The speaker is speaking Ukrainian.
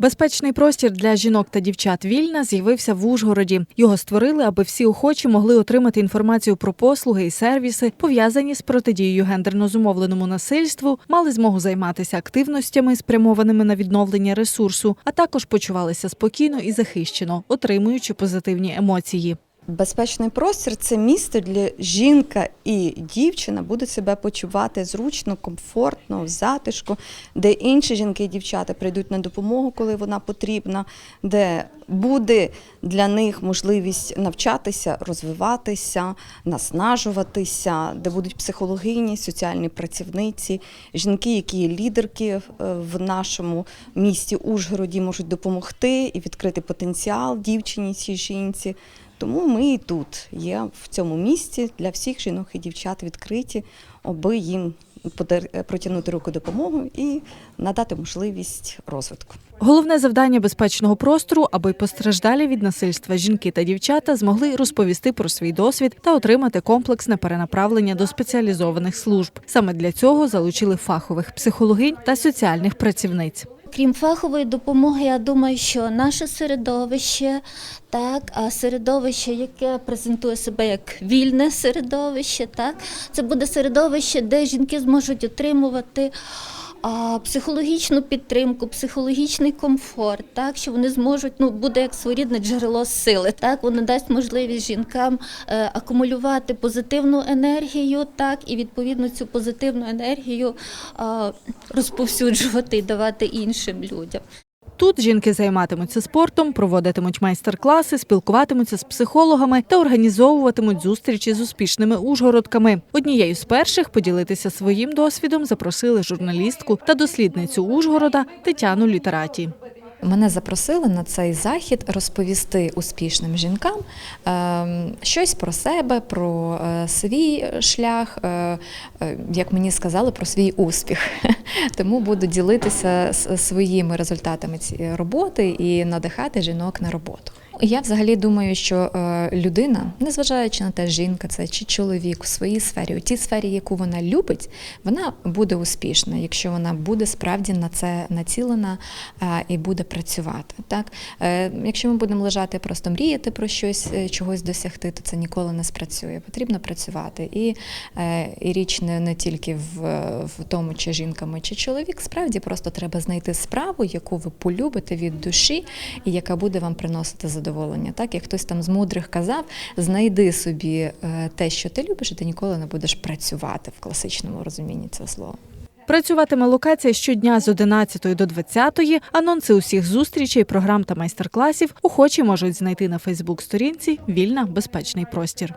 Безпечний простір для жінок та дівчат вільна з'явився в Ужгороді. Його створили, аби всі охочі могли отримати інформацію про послуги і сервіси, пов'язані з протидією гендерно зумовленому насильству, мали змогу займатися активностями, спрямованими на відновлення ресурсу, а також почувалися спокійно і захищено, отримуючи позитивні емоції. Безпечний простір це місце, де жінка і дівчина будуть себе почувати зручно, комфортно, в затишку, де інші жінки і дівчата прийдуть на допомогу, коли вона потрібна, де буде для них можливість навчатися, розвиватися, наснажуватися, де будуть психологині, соціальні працівниці, жінки, які є лідерки е, в нашому місті Ужгороді, можуть допомогти і відкрити потенціал дівчині цій жінці. Тому ми і тут є в цьому місці для всіх жінок і дівчат відкриті, аби їм протягнути руку допомоги і надати можливість розвитку. Головне завдання безпечного простору, аби постраждалі від насильства жінки та дівчата змогли розповісти про свій досвід та отримати комплексне перенаправлення до спеціалізованих служб. Саме для цього залучили фахових психологинь та соціальних працівниць. Крім фахової допомоги, я думаю, що наше середовище, так, а середовище, яке презентує себе як вільне середовище, так, це буде середовище, де жінки зможуть отримувати психологічну підтримку, психологічний комфорт, так, що вони зможуть, ну, буде як своєрідне джерело сили. Так, воно дасть можливість жінкам е, акумулювати позитивну енергію, так, і відповідно цю позитивну енергію а, розповсюджувати і давати іншим людям. Тут жінки займатимуться спортом, проводитимуть майстер-класи, спілкуватимуться з психологами та організовуватимуть зустрічі з успішними ужгородками. Однією з перших поділитися своїм досвідом запросили журналістку та дослідницю Ужгорода Тетяну Літераті. Мене запросили на цей захід розповісти успішним жінкам ем, щось про себе, про е, свій шлях, е, е, як мені сказали, про свій успіх. Тому буду ділитися своїми результатами цієї роботи і надихати жінок на роботу. Я взагалі думаю, що е, людина, незважаючи на те, жінка це чи чоловік у своїй сфері, у тій сфері, яку вона любить, вона буде успішна, якщо вона буде справді на це націлена е, і буде працювати. Так? Е, Якщо ми будемо лежати, просто мріяти про щось, чогось досягти, то це ніколи не спрацює. Потрібно працювати. І, і річ не, не тільки в, в тому, чи жінка ми, чи чоловік, справді просто треба знайти справу, яку ви полюбите від душі, і яка буде вам приносити задоволення. Так, як хтось там з мудрих казав, знайди собі е, те, що ти любиш, і ти ніколи не будеш працювати в класичному розумінні цього слова. Працюватиме локація щодня з 11 до 20. Анонси усіх зустрічей, програм та майстер-класів охочі можуть знайти на Фейсбук-сторінці Вільна безпечний простір.